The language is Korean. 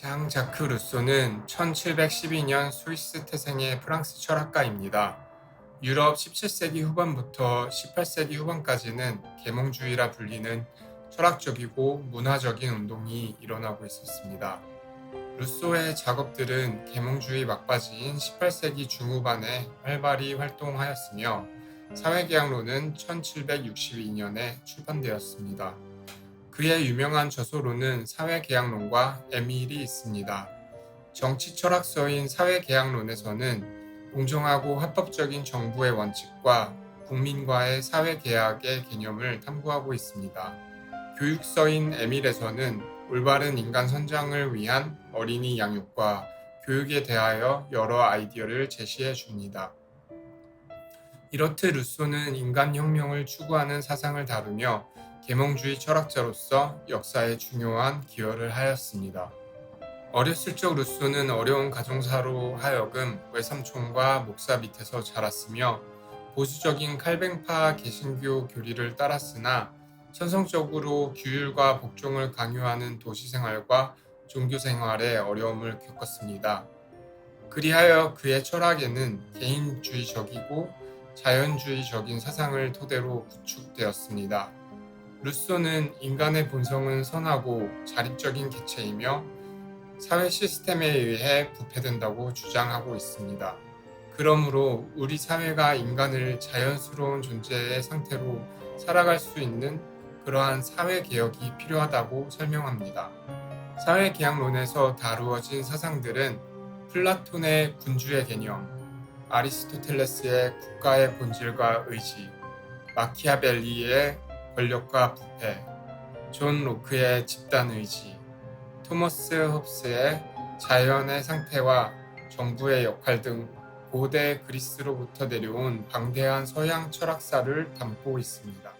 장 자크 루소는 1712년 스위스 태생의 프랑스 철학가입니다. 유럽 17세기 후반부터 18세기 후반까지는 계몽주의라 불리는 철학적이고 문화적인 운동이 일어나고 있었습니다. 루소의 작업들은 계몽주의 막바지인 18세기 중후반에 활발히 활동하였으며 사회계약론은 1762년에 출판되었습니다. 그의 유명한 저서로는 사회계약론과 에밀이 있습니다. 정치 철학서인 사회계약론에서는 공정하고 합법적인 정부의 원칙과 국민과의 사회계약의 개념을 탐구하고 있습니다. 교육서인 에밀에서는 올바른 인간 선장을 위한 어린이 양육과 교육에 대하여 여러 아이디어를 제시해 줍니다. 이렇듯 루소는 인간 혁명을 추구하는 사상을 다루며 계몽주의 철학자로서 역사에 중요한 기여를 하였습니다. 어렸을 적 루소는 어려운 가정사로 하여금 외삼촌과 목사 밑에서 자랐으며 보수적인 칼뱅파 개신교 교리를 따랐으나 천성적으로 규율과 복종을 강요하는 도시 생활과 종교 생활에 어려움을 겪었습니다. 그리하여 그의 철학에는 개인주의적이고 자연주의적인 사상을 토대로 구축되었습니다. 루소는 인간의 본성은 선하고 자립적인 개체이며 사회 시스템에 의해 부패된다고 주장하고 있습니다. 그러므로 우리 사회가 인간을 자연스러운 존재의 상태로 살아갈 수 있는 그러한 사회 개혁이 필요하다고 설명합니다. 사회 계약론에서 다루어진 사상들은 플라톤의 군주의 개념, 아리스토텔레스의 국가의 본질과 의지, 마키아벨리의 권력과 부패, 존 로크의 집단 의지, 토머스 홉스의 자연의 상태와 정부의 역할 등 고대 그리스로부터 내려온 방대한 서양 철학사를 담고 있습니다.